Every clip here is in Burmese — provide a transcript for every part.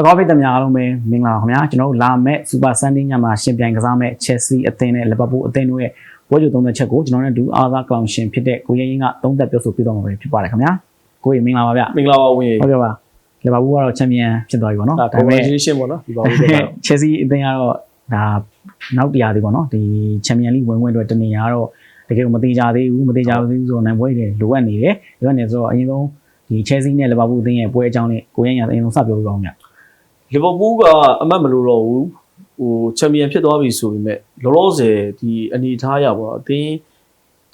ပကောဖိတ်သမားအားလုံးပဲမင်္ဂလာပါခင်ဗျာကျွန်တော်တို့လာမဲ့ Super Sunday ညမှာရှင်ပြိုင်ကစားမဲ့ Chelsea အသင်းနဲ့ Liverpool အသင်းတို့ရဲ့ပွဲကြိုသုံးသက်ချက်ကိုကျွန်တော်နဲ့ဒူအားသားကလောင်ရှင်ဖြစ်တဲ့ကိုရဲရင်ကသုံးသက်ပြောဆိုပြတော့မှာပဲဖြစ်ပါတယ်ခင်ဗျာကိုရဲမင်္ဂလာပါဗျမင်္ဂလာပါဝင်ဟုတ်ကဲ့ပါ Liverpool ကတော့ချန်ပီယံဖြစ်သွားပြီပေါ့နော်ဒါ congratulation ပေါ့နော်ဒီပါဦးကတော့ Chelsea အသင်းကတော့ဒါနောက်တရားသေးပေါ့နော်ဒီချန်ပီယံလိဝင်ဝင်အတွက်တနေရတော့တကယ်ကိုမသေးကြသေးဘူးမသေးကြသေးဘူးဆိုတော့နိုင်ပွဲတွေလိုအပ်နေတယ်လိုအပ်နေဆိုတော့အရင်ဆုံးဒီ Chelsea နဲ့ Liverpool အသင်းရဲ့ပွဲအကြောင်းနဲ့ကိုရဲရင်အရင်ဆုံးစပြောပြပါဦးဗျ လီဗာပူးကအမှတ်မလို့တော့ဘူးဟိုချန်ပီယံဖြစ်သွားပြီဆိုပေမဲ့လောလောဆယ်ဒီအနေထားရပေါ့အသင်း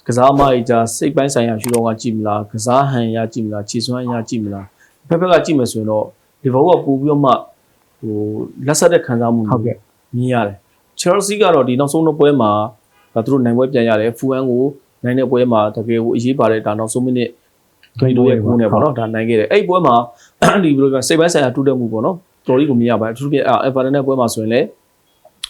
ကစားမကြီးကြာစိတ်ပိုင်းဆိုင်ရာရှုထောင့်ကကြည့်မလားကစားဟန်ရကြည့်မလားခြေစွမ်းရကြည့်မလားဖက်ဖက်ကကြည့်မယ်ဆိုရင်တော့လီဗာပူးကပို့ပြီးတော့မှဟိုလက်ဆက်တဲ့ခံစားမှုဟုတ်ကဲ့မြင်ရတယ် Chelsea ကတော့ဒီနောက်ဆုံးတော့ပွဲမှာဒါသူတို့နိုင်ပွဲပြန်ရတယ်ဖူအန်ကိုနိုင်တဲ့ပွဲမှာတကယ်ကိုအရေးပါတဲ့ဒါနောက်ဆုံးမိနစ်ဂိမ်းတို့ရဲ့ကိုးနဲ့ပေါ့နော်ဒါနိုင်ခဲ့တယ်အဲ့ဒီပွဲမှာဒီဘယ်လိုပြောစိတ်ပိုင်းဆိုင်ရာတူတက်မှုပေါ့နော် တော်တော်ကြီးကိုမြင်ရပါတယ်အထူးဖြင့်အဲဗာဒန်နဲ့ပွဲမှာဆိုရင်လည်း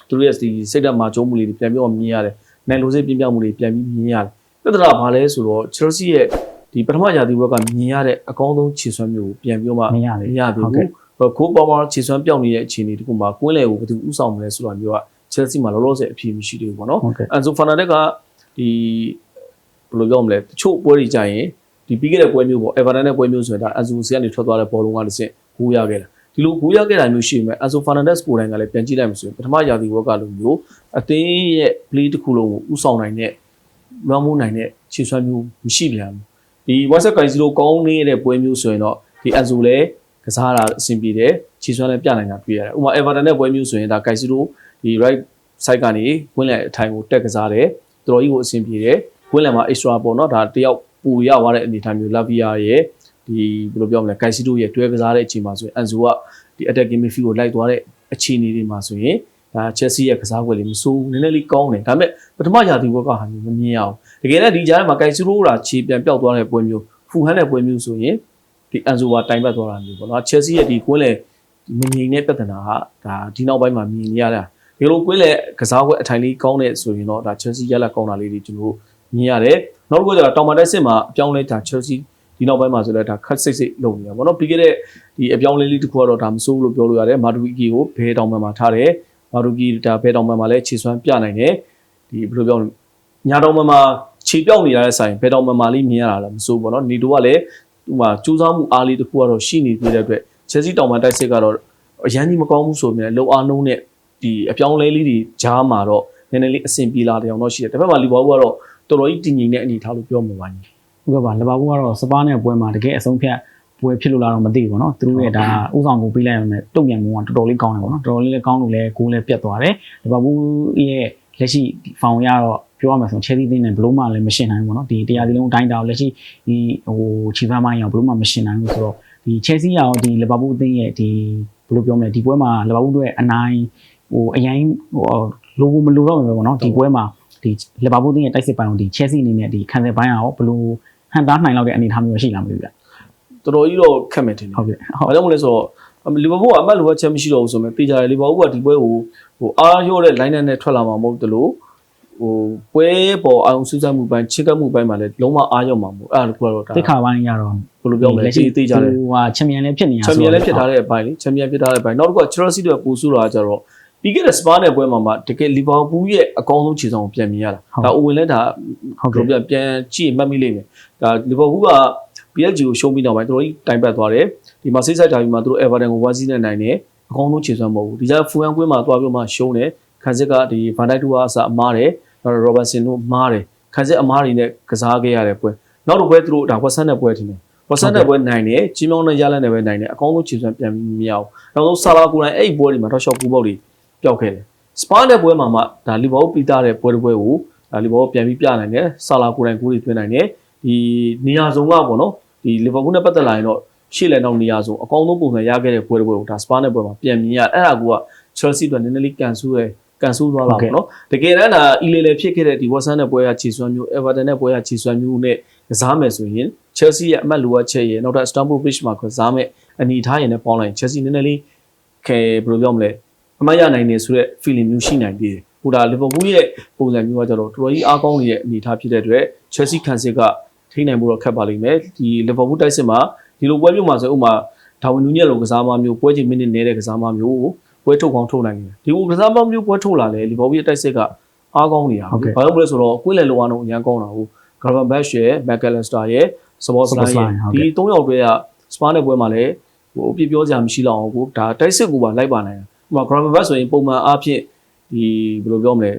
သူတို့ရဲ့ဒီစိတ်ဓာတ်မှာကျုံးမှုလေးတွေပြန်ပြီးတော့မြင်ရတယ်နိုင်လိုစိတ်ပြင်းပြမှုတွေပြန်ပြီးမြင်ရတယ်ပြဿနာဘာလဲဆိုတော့ Chelsea ရဲ့ဒီပထမရာသီဘက်ကမြင်ရတဲ့အကောင်းဆုံးခြေစွမ်းမျိုးကိုပြန်ပြီးတော့မှမရလေမရသေးဟုတ်ကဲ့ဘူးဟိုကိုပေါ်မှာခြေစွမ်းပြောင်းနေတဲ့အခြေအနေတခုမှာကွင်းလေကိုဘယ်သူဥဆောင်မလဲဆိုတာမျိုးက Chelsea မှာလောလောဆယ်အဖြေမရှိသေးဘူးပေါ့နော်ဟုတ်ကဲ့အန်ဆိုဖာနာဒက်ကဒီဘယ်လိုပြောမလဲတချို့ပွဲတွေကြရင်ဒီပြီးခဲ့တဲ့ပွဲမျိုးပေါ့ Everton နဲ့ပွဲမျိုးဆိုရင်ဒါအန်ဆိုစီကနေထွက်သွားတဲ့ဘောလုံးကတစ်ဆင့်ဂိုးရခဲ့တာ ဒီလိုဂိုးရခဲ့တာမျိုးရှိပေမဲ့အန်ဆိုဖာနာဒက်စ်ကိုယ်တိုင်ကလည်းပြန်ကြည့်လိုက်မှဆိုရင်ပထမရာသီဝက်ကလိုမျိုးအသင်းရဲ့ play တစ်ခုလုံးကိုဥဆောင်နိုင်တဲ့ run မှုနိုင်တဲ့ခြေစွမ်းမျိုးမရှိပြန်ဘူးဒီ WhatsApp ကိုင်စီလိုကောင်းနေတဲ့ပွဲမျိုးဆိုရင်တော့ဒီအန်ဆိုလည်းကစားတာအဆင်ပြေတယ်ခြေစွမ်းလည်းပြနိုင်တာတွေ့ရတယ်ဥပမာ Everton နဲ့ပွဲမျိုးဆိုရင်ဒါကိုင်စီလိုဒီ right side ကနေဝင်းလက်အထိုင်ကိုတက်ကစားတယ်တော်တော်ကြီးကိုအဆင်ပြေတယ်ဝင်းလက်မှာ extra ပေါ့နော်ဒါတယောက်ပူရသွားတဲ့အနေအထားမျိုးလာဗီယာရဲ့ ဒီဘယ်လိုပြောမလဲကိုင်စီတိုရဲ့တွဲကစားတဲ့အချိန်မှာဆိုရင်အန်ဇိုကဒီ attacking midfield ကိုလိုက်သွားတဲ့အခြေအနေတွေမှာဆိုရင်ဒါ Chelsea ရဲ့ကစားကွက်လေးမစိုးဘူးနည်းနည်းလေးကောင်းတယ်ဒါပေမဲ့ပထမရာသီဘက်ကဟာမျိုးမမြင်ရအောင်တကယ်လည်းဒီကြားထဲမှာကိုင်စီတိုကခြေပြန်ပြောက်သွားတဲ့ပွဲမျိုးဖူဟန်တဲ့ပွဲမျိုးဆိုရင်ဒီအန်ဇိုကတိုင်ပတ်သွားတာမျိုးပေါ့နော် Chelsea ရဲ့ဒီကွင်းလေမငြိမ်တဲ့ပြဿနာကဒါဒီနောက်ပိုင်းမှာမြင်နေရတာဒီလိုကွင်းလေကစားပွဲအထိုင်လေးကောင်းတဲ့ဆိုရင်တော့ဒါ Chelsea ရက်လက်ကောင်းတာလေးတွေကျွန်တော်တို့မြင်ရတယ်။နောက်တစ်ခုကျတော့တောင်မတိုက်စစ်မှာအပြောင်းလဲဒါ Chelsea ဒီနောက်ပိုင်းမှာဆိုလဲဒါခတ်စိတ်စိတ်လုပ်နေတာပေါ့နော်ပြီးခဲ့တဲ့ဒီအပြောင်းလဲလေးတစ်ခုကတော့ဒါမစိုးဘူးလို့ပြောလို့ရတယ်မာဒူကီကိုဘဲတောင်ပံမှာထားတယ်မာဒူကီဒါဘဲတောင်ပံမှာလည်းခြေစွမ်းပြနိုင်တယ်ဒီဘယ်လိုပြောလဲညာတောင်ပံမှာခြေပြောက်နေရတဲ့ဆိုင်ဘဲတောင်ပံမှာလေးမြင်ရတာလည်းမစိုးဘူးပေါ့နော်နေတိုကလည်းဟိုမှာစူးစမ်းမှုအားလေးတစ်ခုကတော့ရှိနေသေးတဲ့အတွက် Chelsea တောင်ပံတိုက်စစ်ကတော့အရန်ကြီးမကောင်းဘူးဆိုမြင်လုံအားနှုံးနဲ့ဒီအပြောင်းလဲလေးတွေကြားမှာတော့နည်းနည်းလေးအဆင်ပြေလာတဲ့အောင်တော့ရှိတယ်တစ်ဖက်မှာလီဗာပူးကတော့တော်တော်ကြီးတည်ငြိမ်တဲ့အနေအထားလို့ပြောမှာပါညီ ဟုတ်ကဲ့ပါလီဗာပူးကတော့စပါးနဲ့ပွဲမှာတကယ်အဆုံးဖြတ်ပွဲဖြစ်လို့လားတော့မသိဘူးပေါ့နော်သူတို့ရဲ့ဒါဥဆောင်ကိုပေးလိုက်ရမယ်တုံ့ပြန်မှုကတော်တော်လေးကောင်းတယ်ပေါ့နော်တော်တော်လေးလည်းကောင်းလို့လည်းဂိုးလည်းပြတ်သွားတယ်လီဗာပူးရဲ့လက်ရှိဖောင်ရတော့ပြောရမယ်ဆိုချယ်ဆီသင်းနဲ့ဘလို့မှလည်းမရှင်နိုင်ဘူးပေါ့နော်ဒီတရားစီလုံးအတိုင်းတောင်လက်ရှိဒီဟိုချီဖမ်းမိုင်းရောဘလို့မှမရှင်နိုင်ဘူးဆိုတော့ဒီချယ်ဆီရောဒီလီဗာပူးအသင်းရဲ့ဒီဘယ်လိုပြောမလဲဒီပွဲမှာလီဗာပူးတို့ရဲ့အနိုင်ဟိုအရင်ဟိုလိုမလိုတော့မယ်ပေါ့နော်ဒီပွဲမှာဒီလီဗာပူးအသင်းရဲ့တိုက်စစ်ပိုင်းကိုဒီချယ်ဆီအနေနဲ့ဒီခံစစ်ပိုင်းရောဘလို့ ဟန်တားနိုင်လောက်တဲ့အနေအထားမျိုးရှိလားမသိဘူးဗျတော်တော်ကြီးတော့ခက်မယ်ထင်တယ်ဟုတ်ကဲ့။ဘာကြောင့်မလဲဆိုတော့လီဗာပူးကအမှတ်လိုအပ်ချက်မရှိတော့ဘူးဆိုမှတေချာတယ်လီဗာပူးကဒီပွဲကိုဟိုအားရော့တဲ့ line နဲ့ထွက်လာမှာမဟုတ်တလို့ဟိုပွဲပေါ်အောင်စူးစမ်းမှုပိုင်းချစ်ကပ်မှုပိုင်းမှာလည်းလုံးဝအားရော့မှာမဟုတ်အဲ့ဒါကတော့ဒါတိခါပိုင်းရတော့ဘယ်လိုပြောမလဲလက်ရှိတေးကြတယ်ဟိုဟာချန်ပီယံလည်းဖြစ်နေရချန်ပီယံလည်းဖြစ်ထားတဲ့အပိုင်းလေချန်ပီယံဖြစ်ထားတဲ့အပိုင်းနောက်တစ်ခုက Chelsea တို့ပို့စုတာကကြတော့ ပြီးခဲ့တဲ့ Spa နဲ့ပွဲမှာမှတကယ်လီဗာပူးရဲ့အကောင်းဆုံးခြေဆောင်ကိုပြန်မြင်ရတာဒါအိုဝင်လည်းဒါဟုတ်တို့ကဲ့ပြန်ပြန်ကြည့်မှတ်မိလိမ့်မယ်ဒါလီဗာပူးက PSG ကိုရှုံးပြီးနောက်ပိုင်းသူတို့ကြီးတိုင်ပတ်သွားတယ်ဒီမှာစိတ်ဆိုင်တာပြီးမှသူတို့ Everton ကိုဝါစီးနဲ့နိုင်တယ်အကောင်းဆုံးခြေစွမ်းမဟုတ်ဘူးဒီကြဖူဟန်ကွင်းမှာသွားပြီးမှရှုံးတယ်ခန်းစစ်ကဒီဗန်ဒိုက်တူကအစအမားတယ်နောက်တော့ Robertson တို့မားတယ်ခန်းစစ်အမားတွေနဲ့ကစားခဲ့ရတဲ့ပွဲနောက်တော့ပွဲသူတို့ဒါဝက်ဆန်နဲ့ပွဲထင်တယ်ဝက်ဆန်နဲ့ပွဲနိုင်တယ်ကြီးမောင်းနဲ့ရလန့်နဲ့ပဲနိုင်တယ်အကောင်းဆုံးခြေစွမ်းပြန်ပြီးမရအောင်နောက်ဆုံးဆာလာကိုယ်တိုင်အဲ့ဒီပွဲတွေမှာတော့ရှော့ကူပေါက်တွေ ပျောက်ခဲ့တယ်စပါးတဲ့ပွဲမှာမှဒါလီဗာပူးပြီးသားတဲ့ပွဲတစ်ပွဲကိုဒါလီဗာပူးပြန်ပြီးပြနိုင်တယ်ဆာလာကိုယ်တိုင်ကိုယ်တွေသွင်းနိုင်တယ်ဒီနေရာစုံကပေါ့နော်ဒီလီဗာပူးနဲ့ပတ်သက်လာရင်တော့ရှေ့လည်းနောက်နေရာဆိုအကောင်းဆုံးပုံစံရခဲ့တဲ့ပွဲတစ်ပွဲကိုဒါစပါးနဲ့ပွဲမှာပြန်မြင်ရအဲ့ဒါက Chelsea အတွက်နည်းနည်းလေးကန်ဆူးရယ်ကန်ဆူးသွားတာပေါ့နော်တကယ်တမ်းဒါအီလေလေဖြစ်ခဲ့တဲ့ဒီ Watson နဲ့ပွဲရခြေစွမ်းမျိုး Everton နဲ့ပွဲရခြေစွမ်းမျိုးနဲ့ကစားမယ်ဆိုရင် Chelsea ရဲ့အမှတ်လိုအပ်ချက်ရယ်နောက်ထပ် Stamford Bridge မှာကစားမယ်အနေထားရယ်နဲ့ပေါင်းလိုက်ရင် Chelsea နည်းနည်းလေးခဲဘယ်လိုပြောမလဲ အမှတ်ရနိုင်နေဆိုတဲ့ feeling မျိုးရှိနိုင်သေးတယ်ဟိုဒါ Liverpool ရဲ့ပုံစံမျိုးကကြတော့တော်တော်ကြီးအားကောင်းနေတဲ့အနေထားဖြစ်တဲ့အတွက် Chelsea ခံစစ်ကထိနိုင်ဖို့တော့ခက်ပါလိမ့်မယ်ဒီ Liverpool တိုက်စစ်မှာဒီလိုပွဲမျိုးမှာဆိုဥမာဒါဝင်နူးညက်လိုကစားမမျိုးပွဲချိန်မိနစ်နေတဲ့ကစားမမျိုးကိုပွဲထုတ်ကောင်းထုတ်နိုင်တယ်ဒီကိုကစားမမျိုးပွဲထုတ်လာလေလီဗာပူးရဲ့တိုက်စစ်ကအားကောင်းနေတာဘာလို့လဲဆိုတော့ကွင်းလယ်လောအားလုံးအများကောင်းတာဟုတ်ဂရဗန်ဘက်ရှ်ရဲ့မက်ကယ်လစတာရဲ့စဘော့စလိုင်းရဲ့ဒီ၃ယောက်တည်းကစပါးနဲ့ပွဲမှာလည်းဟိုအပြစ်ပြောစရာမရှိတော့ဘူးဒါတိုက်စစ်ကိုပါလိုက်ပါနိုင်တ ယ်ဥပမာဂရဗန်ဘက်ဆိုရင်ပုံမှန်အားဖြင့်ဒီဘယ်လိုပြောမလဲ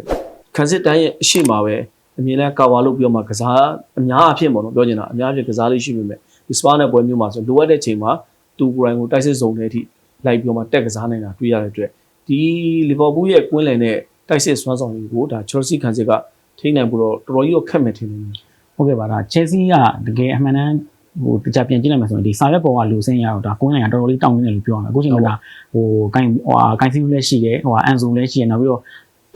ခန်းစစ်တိုင်းရဲ့အရှိမပဲအမြင်နဲ့ကာဝါလို့ပြောမှကစားအများအဖြစ်ပေါ့နော်ပြောချင်တာအများအဖြစ်ကစားလေးရှိပေမဲ့ဒီစပါးနဲ့ပွဲမျိုးမှာဆိုလိုအပ်တဲ့ချိန်မှာသူကိုယ်တိုင်ကိုတိုက်စစ်စုံတဲ့အထိလိုက်ပြောမှတက်ကစားနိုင်တာတွေ့ရတဲ့အတွက်ဒီလီဗာပူးရဲ့ကွင်းလယ်နဲ့တိုက်စစ်စွမ်းဆောင်တွေကိုဒါချယ်ဆီခန်းစစ်ကထိန်းနိုင်ဖို့တော့တော်တော်ကြီးတော့ခက်မယ်ထင်တယ်ဟုတ်ကဲ့ပါဒါ Chelsea ကတကယ်အမှန်တမ်း ဟိုတကြပြန်ကြည့်လိုက်မှဆိုရင်ဒီစာရွက်ပေါ်ကလူစင်းရတော့ဒါကွင်းလိုင်ကတော်တော်လေးတောင်းနေတယ်လို့ပြောရမှာအခုချိန်ကဒါဟိုကိုင်ဟိုကိုင်စီလည်းရှိတယ်ဟိုအန်ဇုံလည်းရှိတယ်နောက်ပြီးတော့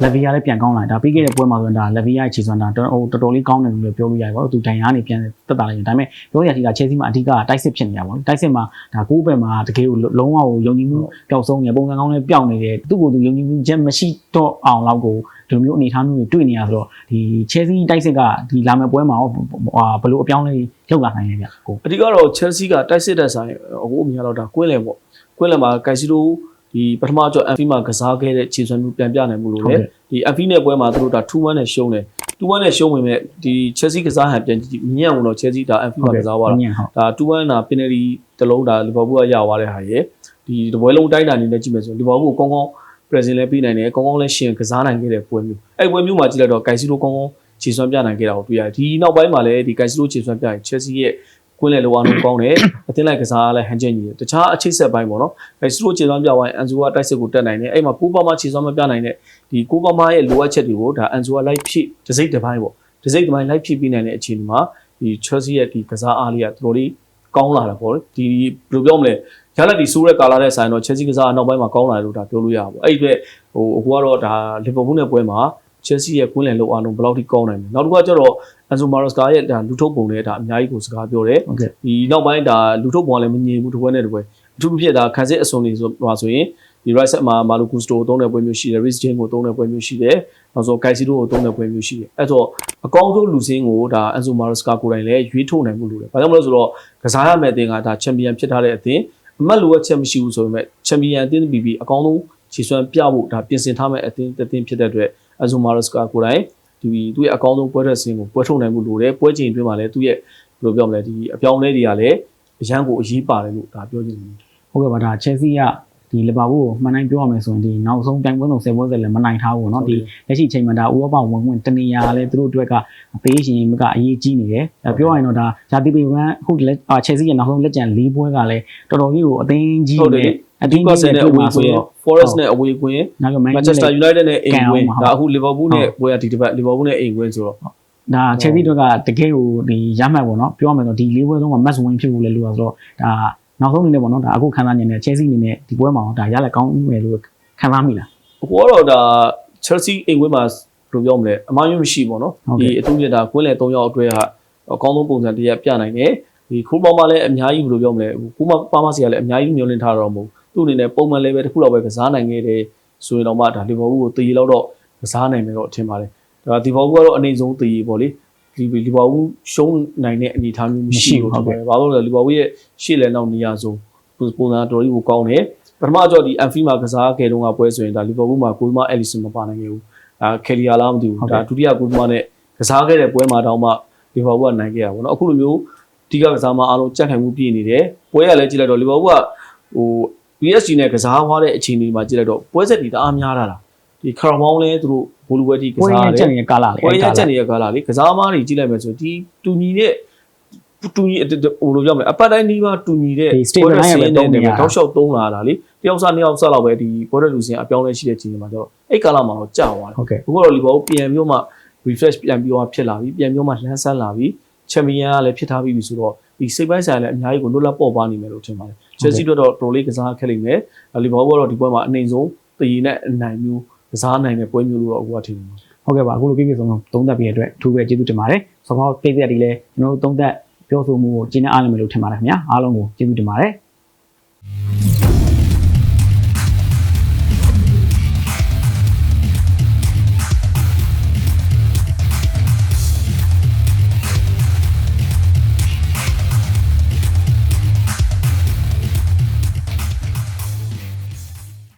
လက်ဗီယာလည်းပြန်ကောင်းလာဒါပြီးခဲ့တဲ့ပွဲမှာဆိုရင်ဒါလက်ဗီယာခြေစွမ်းတာတော်ဟိုတော်တော်လေးကောင်းတယ်လို့ပြောလို့ရတယ်ပေါ့သူဒိုင်ယာနေပြန်တက်တာလိုက်တယ်ဒါပေမဲ့ပြောရစီက Chelsea မှာအဓိကတိုက်စစ်ဖြစ်နေတာပေါ့တိုက်စစ်မှာဒါကိုးဘက်မှာတကယ်ကိုလုံးဝကိုယုံကြည်မှုပျောက်ဆုံးနေပုံစံကောင်းလည်းပျောက်နေတယ်သူ့ကိုယ်သူယုံကြည်မှုချက်မရှိတော့အောင်လောက်ကိုဒီလိုမျိုးအနေအထားမျိုးတွေတွေ့နေရဆိုတော့ဒီ Chelsea တိုက်စစ်ကဒီလာမယ့်ပွဲမှာဘယ်လိုအပြောင်းလဲရောက်လာနိုင်လဲဗျကိုအဓိကတော့ Chelsea ကတိုက်စစ်တဲ့ဆိုင်အခုအများတော့ဒါကွင်းလယ်ပေါ့ကွင်းလယ်မှာကိုင်စီလို ဒီပထမကျော် Anfield မှာကစားခဲ့တဲ့ခြေစွမ်းမှုပြန်ပြနိုင်မှုလို့လေဒီ Anfield နဲ့ပွဲမှာသူတို့ဒါ2-1နဲ့ရှုံးတယ်2-1နဲ့ရှုံးဝင်မဲ့ဒီ Chelsea ကစားဟန်ပြန်ကြည့်မြင်အောင်တော့ Chelsea ဒါ Anfield မှာကစားသွားတာညင်ဟုတ်ဒါ2-1နာ penalty တစ်လုံးဒါ Liverpool ကရသွားတဲ့ဟာရယ်ဒီတပွဲလုံးတိုင်းတာအနေနဲ့ကြည့်မယ်ဆိုရင် Liverpool ကိုကောင်းကောင်း present လဲပြီးနိုင်တယ်ကောင်းကောင်းလဲရှင်ကစားနိုင်ခဲ့တဲ့ပွဲမျိုးအဲ့ပွဲမျိုးမှာကြည့်လိုက်တော့ Casemiro ကောင်းကောင်းခြေစွမ်းပြနိုင်ခဲ့တာကိုတွေ့ရတယ်ဒီနောက်ပိုင်းမှာလည်းဒီ Casemiro ခြေစွမ်းပြရင် Chelsea ရဲ့ ကွင်းလေလောအားလုံးကောင်းတယ်အသင်းလိုက်ကစားလဲဟန်ချက်ညီတယ်တခြားအချိတ်ဆက်ပိုင်းပေါ့နော် Casemiro ခြေစွမ်းပြဝိုင်း Ansu ကတိုက်စစ်ကိုတက်နိုင်တယ်အဲ့မှာကိုပါမခြေစွမ်းမပြနိုင်တဲ့ဒီကိုပါမရဲ့လိုအပ်ချက်တွေကိုဒါ Ansu ကလိုက်ဖြည့်တစ်စိတ်တစ်ပိုင်းပေါ့တစ်စိတ်တစ်ပိုင်းလိုက်ဖြည့်ပြီးနိုင်တဲ့အခြေအနေမှာဒီ Chelsea ရဲ့ဒီကစားအားလေးကတော်တော်လေးကောင်းလာတာပေါ့ဒီဘယ်လိုပြောမလဲရလက်ဒီဆိုးတဲ့ကာလာတဲ့ဆိုင်တော့ Chelsea ကစားနောက်ပိုင်းမှာကောင်းလာတယ်လို့ဒါပြောလို့ရပါဘူးအဲ့ဒီအတွက်ဟိုအခုကတော့ဒါ Liverpool နဲ့ပွဲမှာ Chelsea ရဲ့ကွင်းလယ်လောက်အားလုံးဘယ်လောက်ထိကောင်းနိုင်လဲနောက်တစ်ခါကျတော့ Enzo Maresca ရဲ့ဒါလူထုတ်ပုံနဲ့ဒါအများကြီးကိုစကားပြောတယ်ဟုတ်ကဲ့ဒီနောက်ပိုင်းဒါလူထုတ်ပုံကလည်းမငြိမ်ဘူးတစ်ပွဲနဲ့တစ်ပွဲအထူးသဖြင့်ဒါခံစစ်အစုံတွေဆိုပါဆိုရင်ဒီ right set မှာ Malo Gusto ကိုသုံးတဲ့ပွဲမျိုးရှိတယ် Rhys James ကိုသုံးတဲ့ပွဲမျိုးရှိတယ်နောက်ဆို Caicedo ကိုသုံးတဲ့ပွဲမျိုးရှိတယ်အဲ့တော့အကောင်းဆုံးလူစင်းကိုဒါ Enzo Maresca ကိုယ်တိုင်လည်းရွေးထုတ်နိုင်မှုလို့တယ်ဘာကြောင့်မလဲဆိုတော့ကစားရမယ့်အသင်းကဒါချန်ပီယံဖြစ်ထားတဲ့အသင်းအမတ်လိုအပ်ချက်မရှိဘူးဆိုပေမဲ့ချန်ပီယံအသင်းပြီးပြီးအကောင်းဆုံးခြေစွမ်းပြဖို့ဒါပြင်ဆင်ထားမယ့်အသင်းတစ်သင်းဖြစ်တဲ့အတွက် Enzo Maresca ကိုယ်တိုင်ဒီသူ့ရဲ့အကောင်းဆုံးပွဲထွက်စင်းကိုပွဲထုတ်နိုင်မှုလို့တယ်ပွဲချိန်အတွင်းမှာလည်းသူ့ရဲ့ဘယ်လိုပြောမလဲဒီအပြောင်းအလဲတွေကလည်းအရန်ကိုအရေးပါတယ်လို့ဒါပြောချင်တယ်ဟုတ်ကဲ့ပါဒါ Chelsea က ဒီလီဗာပူးကိုမှန်တိုင်းပြောရမယ်ဆိုရင်ဒီနောက်ဆုံးပြိုင်ပွဲဆုံး10ပွဲဆက်လည်းမနိုင်ထားဘူးเนาะဒီလက်ရှိချိန်မှာဒါဥရောပဝင်ဝင်တနေရာလဲသူတို့အတွက်ကပေးရှင်ကအရေးကြီးနေတယ်ဒါပြောရရင်တော့ဒါဂျာတိပေဝမ်အခုလက်အာ Chelsea ရဲ့နောက်ဆုံးလက်ကျန်၄ပွဲကလည်းတော်တော်ကြီးကိုအသိကြီး ဟုတ်တယ် နေအ ဒီ တင်း က ကြီး ဆန်နဲ့ နဲ့ အဝေး ဆို ကွင်း တော့ Forest နဲ့အဝေးကွင်း နောက်က Manchester United နဲ့အိမ်ကွင်း ဟုတ် ဒါအခု Liverpool နဲ့ပွဲကဒီတစ်ပတ် Liverpool နဲ့အိမ်ကွင်းဆိုတော့ ဒါ Chelsea တို့ကတကယ်ကိုဒီရမှတ်ပေါ့เนาะပြောရမယ်ဆိုဒီ၄ပွဲလုံးက match win ဖြစ်ဖို့လဲလို့ဆိုတော့ဒါ နောက်ဆုံးအနေနဲ့ပေါ့နော်ဒါအခုခံစားနေနေ Chelsea အနေနဲ့ဒီပွဲမှာဒါရလက်ကောင်းမယ်လို့ခံစားမိလားကိုကတော့ဒါ Chelsea အိမ်ဝင်းမှာဘယ်လိုပြောမလဲအမှားရမရှိပေါ့နော်ဒီအတူတက်တာကွင်းလယ်၃ယောက်အတွဲဟာအကောင်းဆုံးပုံစံတရက်ပြနိုင်တယ်ဒီခိုးပေါင်းမလည်းအများကြီးဘယ်လိုပြောမလဲကိုမပါမစီကလည်းအများကြီးမျောလင်းထားတော့မဟုတ်သူ့အနေနဲ့ပုံမှန်လည်းပဲတစ်ခုတော့ပဲကစားနိုင်ခဲ့တယ်ဆိုရင်တော့မှဒါလီဗာပူးကိုတည်လောက်တော့ကစားနိုင်မယ်တော့ထင်ပါတယ်ဒါဒီဘောဘူးကတော့အနေဆုံးတည်ပေါ့လေ ဒီလီဗာပူးရှုံးနိုင်တဲ့အနေအထားမျိုးမရှိဘူးဟုတ်ကဲ့ဘာလို့လဲလီဗာပူးရဲ့ရှေ့လဲနောက်နေရာဆုံးပုံစံတော်တော်ကြီးကိုကောင်းတယ်ပထမကြော်ဒီ Anfield မှာကစားခဲ့တုန်းကပွဲဆိုရင်ဒါလီဗာပူးမှာကိုယ်မအယ်လီဆန်မပါနိုင်ခဲ့ဘူး။ဒါကယ်လီယာလားမသိဘူးဟုတ်။ကဲ့ဒါဒုတိယကိုယ်မနဲ့ကစားခဲ့တဲ့ပွဲမှာတောင်မှလီဗာပူးကနိုင်ခဲ့တာပေါ့နော်။အခုလိုမျိုးဒီကကစားမအားလုံးကြက်ခိုင်မှုပြည့်နေတယ်။ပွဲကလည်းကြည့်လိုက်တော့လီဗာပူးကဟို PSG နဲ့ကစားသွားတဲ့အခြေအနေမှာကြည့်လိုက်တော့ပွဲဆက်တွေတအားများလာတာ။ဒီခရာမောင်းလည်းသူတို့ ဘိုလူဝဲတီကပွဲစားရတချက်ယ်နေတဲ့ကာလာလေ။ပွဲရချက်နေတဲ့ကာလာလေကစားမားတွေကြည့်လိုက်မယ်ဆိုဒီတူညီတဲ့တူညီဟိုလိုပြောမလဲအပတ်တိုင်းဒီမှာတူညီတဲ့ဒီ stable line ပဲတုံးနေရတာတောက်လျှောက်သုံးလာတာလေတယောက်စားနှစ်ယောက်စားလောက်ပဲဒီဘောရလူစင်အပြောင်းလဲရှိတဲ့ချိန်မှာတော့အဲ့ကာလမှာတော့ကြာသွားတယ်ဟုတ်ကဲ့အခုတော့လီဘောပြန်ပြီးတော့မှ refresh ပြန်ပြီးတော့ဖြစ်လာပြီပြန်ပြီးတော့မှလန်းဆန်းလာပြီချန်ပီယံကလည်းဖြစ်ထားပြီဆိုတော့ဒီစိတ်ပိုင်းဆိုင်လည်းအများကြီးကိုလွတ်လပ်ပေါ်ပါနေမယ်လို့ထင်ပါတယ် Chelsea တို့တော့တော်လေးကစားခက်လိမ့်မယ်လီဘောကတော့ဒီပွဲမှာအနေဆုံးတည်ရည်နဲ့အနိုင်မျိုး ကစားနိုင်တဲ့ပွဲမျိုးလို့တော့အခုကထင်တယ်ဟုတ်ကဲ့ပါအခုလိုပြည့်ပြည့်စုံစုံသုံးသပ်ပြတဲ့အတွက်အထူးပဲကျေးဇူးတင်ပါတယ်ဆောင်းပါပြည့်ပြည့်တီလည်းကျွန်တော်တို့သုံးသပ်ပြောဆိုမှုကိုကျင်းနေအားလုံးမယ်လို့ထင်ပါတယ်ခင်ဗျာအားလုံးကိုကျေးဇူးတင်ပါတယ်